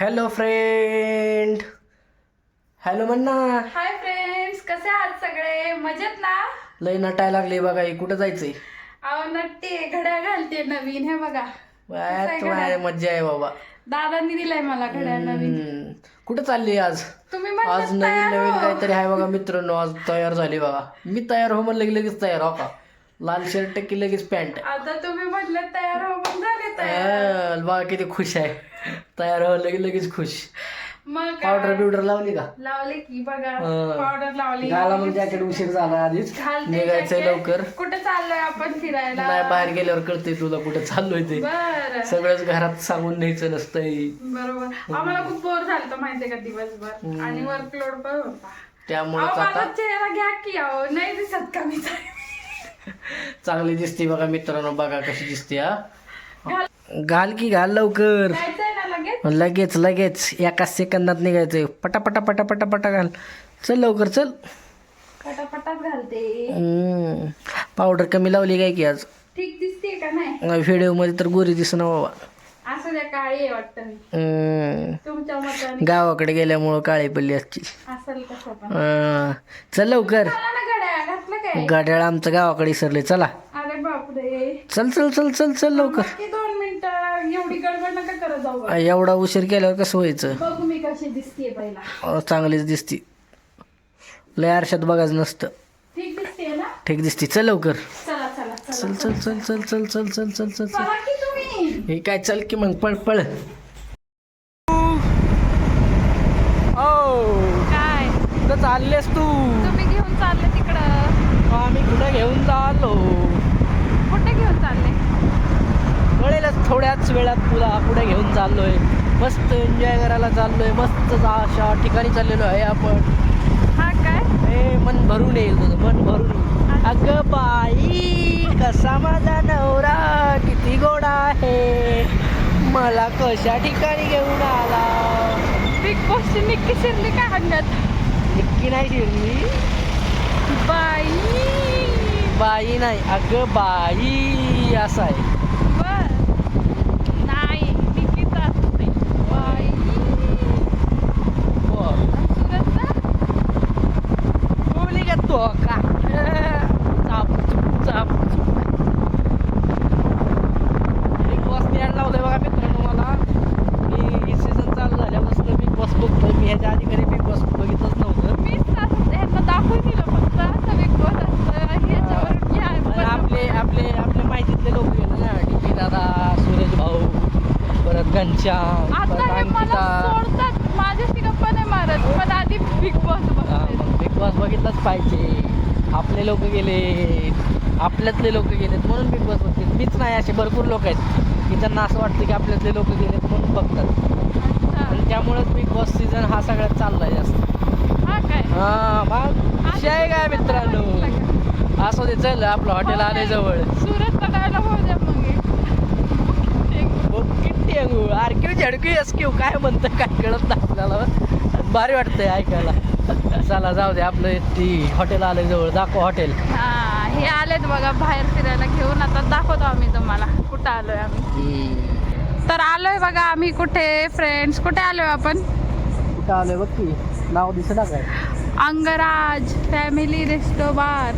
Hello friend hello म्हणना हाय friends कसे आहात सगळे? मजेत ना? लय नटाय लागले बघा हे कुठं जायचंय? अहो नट्टे घड्याळ घालते नवीन हे बघा. मज्जा आहे बाबा. दादांनी दिलाय मला घड्याळ नवीन. हम्म. कुठं चालली आज? तुम्ही आज म्हणलं नवीन तयार नवीन हो. काहीतरी आहे बघा मित्रांनो. आज तयार झाली बघा. मी तयार हो म्हणलं की लगेच तयार हो का? लाल शर्ट की लगेच पॅन्ट. आता तुम्ही म्हटलं तयार हो मग झाले तयार. बघा किती खुश आहे. तयार हो लगे लगेच खुश. मग काय? पावडर बिवडर लावली का? लावले की बघा हं. पावडर लावली. घाला मग जॅकेट उशीर झाला आधीच. घालते निघायचंय jacket. लवकर. कुठे चाललोय आपण फिरायला? नाही बाहेर गेल्यावर कळतंय तुला कुठं चाललोय ते. बर. सगळंच घरात सांगून न्यायचं नसतंय. बरोबर. आम्हाला खूप बोर झालं माहितीये का दिवसभर? आणि वर्कलोड पण होता. त्यामुळेच अहो, आता चेहरा घ्या की अहो नाही दिसत का मी चांगली दिसते बघा मित्रांनो बघा कशी दिसते हा. घाल- की घाल लवकर. जायचंय ना लगेच? लगेच लगेच. एका सेकंदात निघायचंय. पटा पटा पटा घाल. चल लवकर चल. पटापटाच घालते. हम्म. पावडर कमी लावली काय की आज? ठीक दिसते का नाही? व्हिडिओमध्ये तर गोरी दिसना बाबा. असं काळी आहे वाटतं मी. हम्म. तुमच्या मताने. गावाकडे गेल्यामुळं काळी पडली असती. असेल कसं पण. हं. चल लवकर. ना घड्याळ घातलं काय? गाड्याळ आमचं गावाकडे सरले चला. अरे बापरे. चल चल चल चल चल लवकर. बाकी दोन मिनिटं एवढी गडबड नका करत जाऊ बा. एवढा उशीर केल्यावर कसं व्हायचं? बघू मी कशी दिसते पहिला. चांगलीच दिसती. लय आरशात बघायचं नसतं. ठीक दिसते ना? ठीक दिसती. चल लवकर. चला चला चला. चल चल चल चल चल चल चल चल चल चल. चला की तुम्ही. हे काय चल की मग पळ पळ. ओ काय? चाललेस तू? तुम्ही घेऊन चालले तिकडं. आम्ही कुठं घेऊन चाललो कुठे घेऊन चालले कळेलच थोड्याच वेळात तुला कुठे घेऊन चाललोय. मस्त एन्जॉय करायला चाललोय. मस्त अशा ठिकाणी चाललेलो आहे आपण. हा काय? हे मन भरून येईल तुझं मन भरून अगं बाई कसा माझा नवरा किती गोडा आहे. मला कशा ठिकाणी घेऊन आला? बिग बॉसची निक्की शिरली काय अंगात नक्की नाही शिरली. बाई. बाई नाही. अगं बाई असं आहे बर नाही निक्कीच असते बाई हो. सुरतचा बोलली का तो का चाप चाप बिग बॉस यायला लावलंय बघा मित्रांनो मला मी सीझन चालू झाल्यापासून बिग बॉस बघतोय मी ह्याच्या आधी कधी बिग बॉस बघितलंच नव्हतं मीच असं ह्यांना दाखवून दिलं फक्त असं बिग बॉस असतं ह्याच्यावर घ्या आणि पण आपले आपले आपल्या माहितीतले लोक गेले ना डी पी दादा सूरज भाऊ परत घनश्याम परत आता हे मला अंकिता सोडतात माझ्याशी गप्पा नाही मारत पण आधी बिग बॉस हा, बघते मग बिग बॉस बघितलंच पाहिजे. आपले लोक गेले आपल्यातले लोक गेलेत म्हणून बिग बॉस बघतील. मीच नाही असे भरपूर लोक आहेत की त्यांना असं वाटतं की आपल्यातले लोक गेलेत म्हणून बघतात. आणि त्यामुळेच बिग बॉस सीझन हा सगळ्यात चाललाय जास्त. हा काय? हा मग विषय आहे काय मित्रांनो? असं दे चल आपलं हॉटेल आले जवळ. किती अंगू आरक्यू झडक्यू एसक्यू काय म्हणतं काय कळत नाही आपल्याला. भारी वाटतंय ऐकायला. चला जाऊ दे आपलं ती हॉटेल आलंय जवळ. दाखव हॉटेल हा हे आलेत बघा बाहेर फिरायला घेऊन. आता दाखवतो आम्ही तुम्हाला कुठं आलोय आम्ही. तर आलोय बघा आम्ही कुठे फ्रेंड्स कुठे आलोय आपण? कुठं आलोय बघ की नाव दिसत काय? अंगराज फॅमिली रेस्टो बार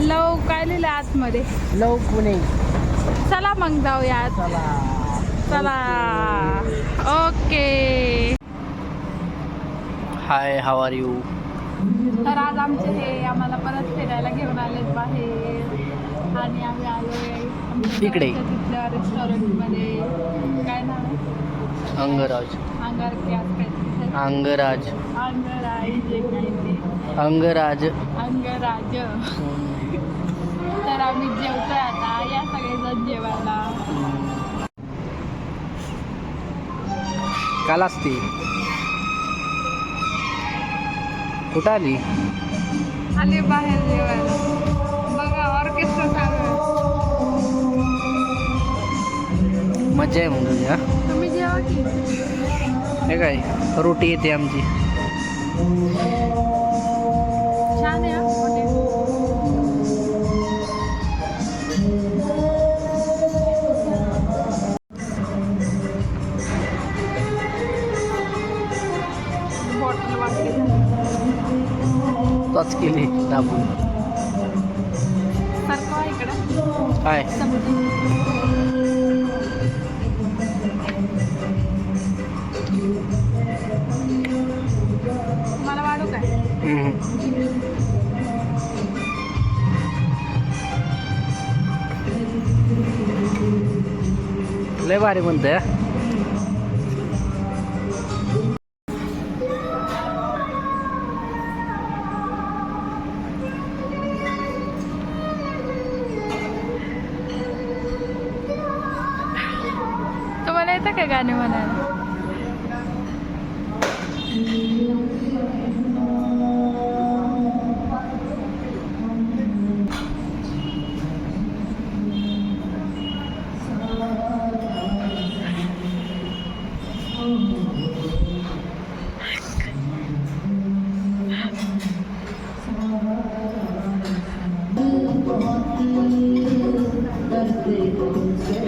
लव काय लिहिलं आतमध्ये? लव पुणे. चला मग जाऊया चला. चला. Okay. Hi how are you तर आज आमचे हे आम्हाला परत फिरायला घेऊन आलेत बाहेर. आणि आम्ही आमच्या इकडे. तिथल्या रेस्टॉरंटमध्ये काय नाव अंगराज. अंगार अंगराज. अंगराज अंगराज. अंगराज. तर आम्ही जेवतोय आता या सगळेजण जेवायला. काल असते. कुठं आली? आले बाहेर जेवायला. बघा ऑर्केस्ट्रा चालू मजा आहे मग तुझी हा? तुम्ही जेवा की. हे काय? रोटी येते आमची. स्वतःच केली दाबून. काय. लय भारी म्हणतंय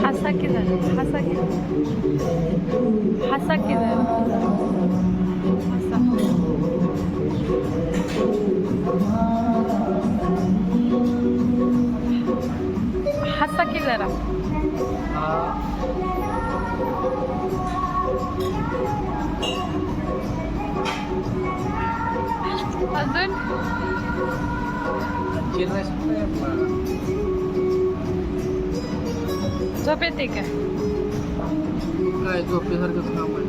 화삭이네 화삭이 화삭이네 हसा की जरा अजून झोप येते का काय झोपेसारखंच काम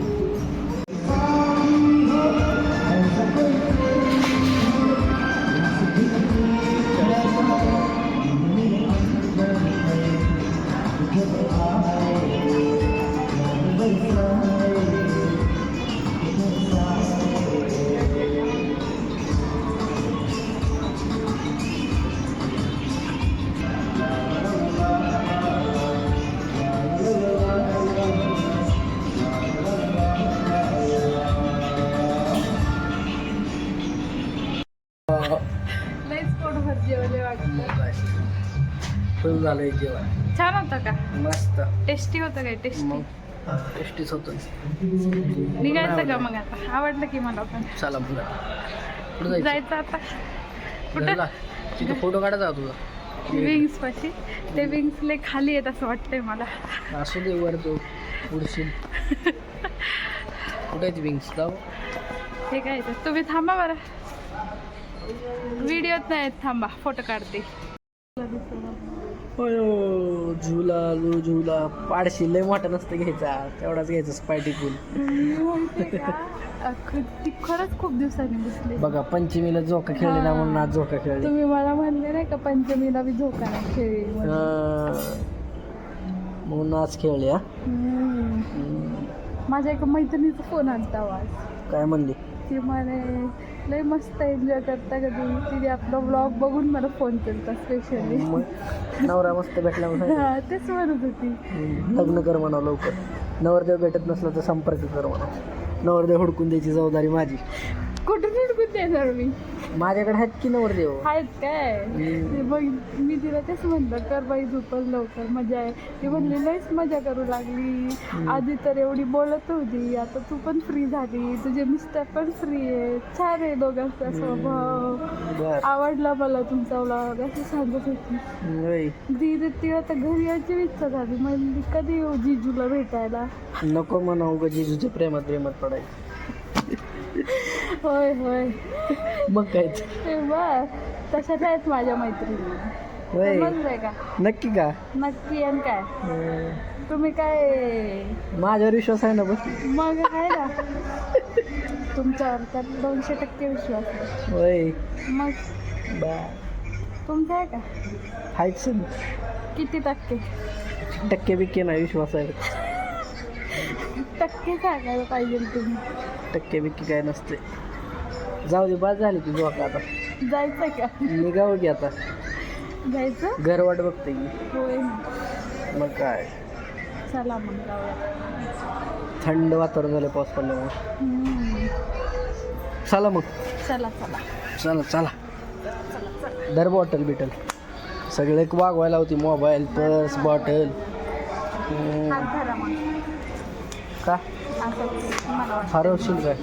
लईच पोटभर जेवले वाटतं फुल झालंय जेवण. छान होतं का? मस्त. टेस्टी होतं काय? टेस्टी? मग? टेस्टीच होतं. निघायचं का मग आता? आवडलं की मला पण. चला पुढं. पुढं जायचं. जायचं आता. कुठं? तिथं फोटो काढायचा का तुझा. विंग्स पाशी. ते विंग्स लय खाली येत असं वाटतंय मला. असू दे वर तो उडशील. कुठे आहेत विंग्स? जाऊ. हे काय येतं तुम्ही थांबा बरं. व्हिडिओत नाही येत, थांबा. फोटो काढते. झुला लो झुला. पाडशी लय मोठा नसतं घ्यायचा. तेवढाच घ्यायचा स्पायटी पूल ती खरंच खूप दिवसांनी दिसली. बघा पंचमीला झोका खेळले ना म्हणून आज झोका खेळले. तुम्ही मला म्हणले नाही का पंचमीला बी झोका नाही खेळी म्हणून. आज खेळले हा. माझ्या एका मैत्रिणीचा फोन आलता आवाज. काय म्हणली? ती म्हणे लय मस्त एन्जॉय करता का तुम्ही? तिने आपला ब्लॉग बघून मला फोन केला स्पेशली मग नवरा मस्त भेटला हा तेच म्हणत होती. लग्न कर म्हणा लवकर. नवरदेव भेटत नसला तर संपर्क कर म्हणा. नवरदेव हुडकून द्यायची जबाबदारी माझी. कुठून हुडकून देणार मी? माझ्याकडे आहेत की नवरदेव? आहेत काय. ते बघ मी तिला तेच म्हणलं कर बाई झोपल लवकर मजा आहे. ती म्हणली लयच मजा करू लागली. आधी तर एवढी बोलत होती आता तू पण फ्री झाली. तुझे मिस्टर पण फ्री आहे छान आहे दोघांचा स्वभाव. आवडला मला तुमचा व्लॉग असं सांगत होती. दीदी ती आता घरी यायची इच्छा झाली. म्हणजे कधी येऊ जिजूला भेटायला? नको म्हणा उगा जिजूच्या प्रेमात प्रेमात पडायचं. होय होय. मग काय बर तशा आहेत माझ्या मैत्रिणी. होय. समजलंय का? नक्की का? नक्की आणि काय. तुम्ही काय? माझ्यावर विश्वास आहे ना बस मग आहे ना. तुमच्यावर त्यात दोनशे टक्के विश्वास आहे. होय. मग? बा. तुमचा आहे का? हायच. किती टक्के? टक्के बिक्के नाही विश्वास आहे. टक्के सांगायला पाहिजे तुम्ही. टक्के बिक्के काय नसते. जाऊ दे बाद झाली की झोका आता. जायचं का? निघावं की आता. जायचं? घर वाट बघते की. होय. मग काय? चला मग जाऊया. थंड वातावरण झालं पाऊस पडल्यामुळे. हम्म. चला मग. चला चला. चला चला. दर बॉटल बिटल सगळे वागवायला होती मोबाईल पर्स बॉटल हात धरा मग. का? हरवशील काय?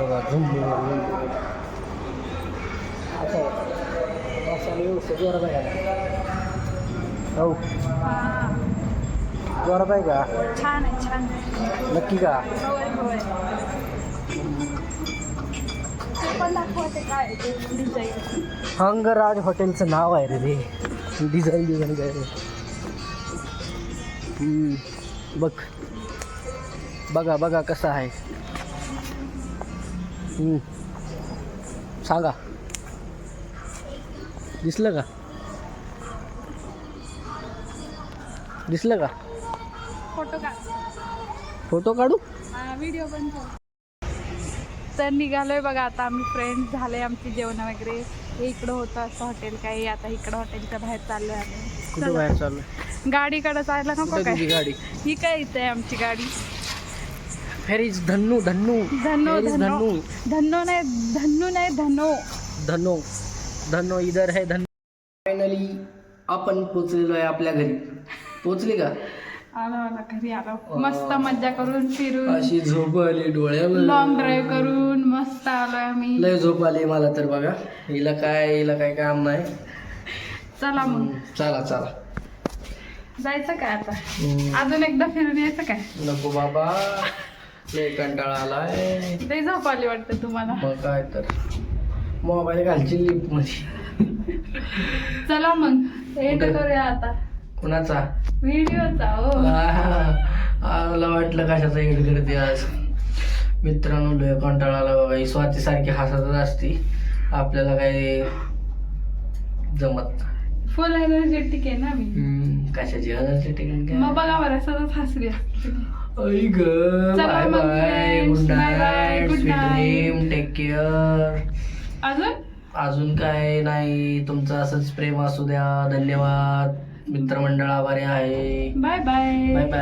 बघा झुम जोरात आहे का? हो. जोरात आहे का? छान आहे छान आहे. नक्की का? पण दाखवते काय ते डिझाईन हंगराज हॉटेलचं नाव आहे रे ते डिझाईन डिझाईन काय रे? हम्म, बघ. बघा बघा कसं आहे. हम्म. सांगा. दिसलं का? दिसलं का? फोटो का फोटो काढू? व्हिडिओ पण तर निघालोय बघा आता आम्ही फ्रेंड्स झाले आमची जेवण वगैरे. हे इकडं होतं असं हॉटेल काही आता इकडं हॉटेलच्या बाहेर चाललोय आम्ही. बाहेर गाडीकडे जायला नको काय? गाडी? ही काय इथे आमची गाडी? फेरीज धन्नू धन्नू. धन्नो धन्नो. धन्नो. नाही धन्नू नाही धनो धनो धनो इधर है धनो फायनली आपण पोचलेलो आहे आपल्या घरी. पोचली का? आलो आला घरी आलो. मस्त मज्जा करून फिरून. अशी झोप आली डोळ्यावर. लॉंग ड्राईव्ह करून मस्त आलोय आम्ही. लय झोप आली मला तर बघा. हिला काय हिला काय काम नाही. चला मग. चला चला. जायचं काय आता? हम्म, अजून एकदा फिरून यायचं काय? नको बाबा. लय कंटाळा आलाय. ते झोप आली वाटतं तुम्हाला. मग काय तर. मोबाईल घालची लिपमध्ये. चला मग. एंड कुठे? करूया आता. कुणाचा? व्हिडिओचा हो. मला वाटलं कशाचा एड करते आज. मित्रांनो लय कंटाळा आला बघा. ही स्वाती सारखी हसतच असती. आपल्याला काही जमत फुल एनर्जेटिक आहे ना मी. हम्म, कशाची एनर्जी टेकिंग मग बघा बरं सतत हसली असते. ऐ ग बाय मग bye friends, good bye bye, night good sweet night. Dream take care अजून? अजून काय नाही तुमचं असंच प्रेम असू द्या. धन्यवाद. मित्रमंडळ आभारी आहे. Bye bye. Bye bye.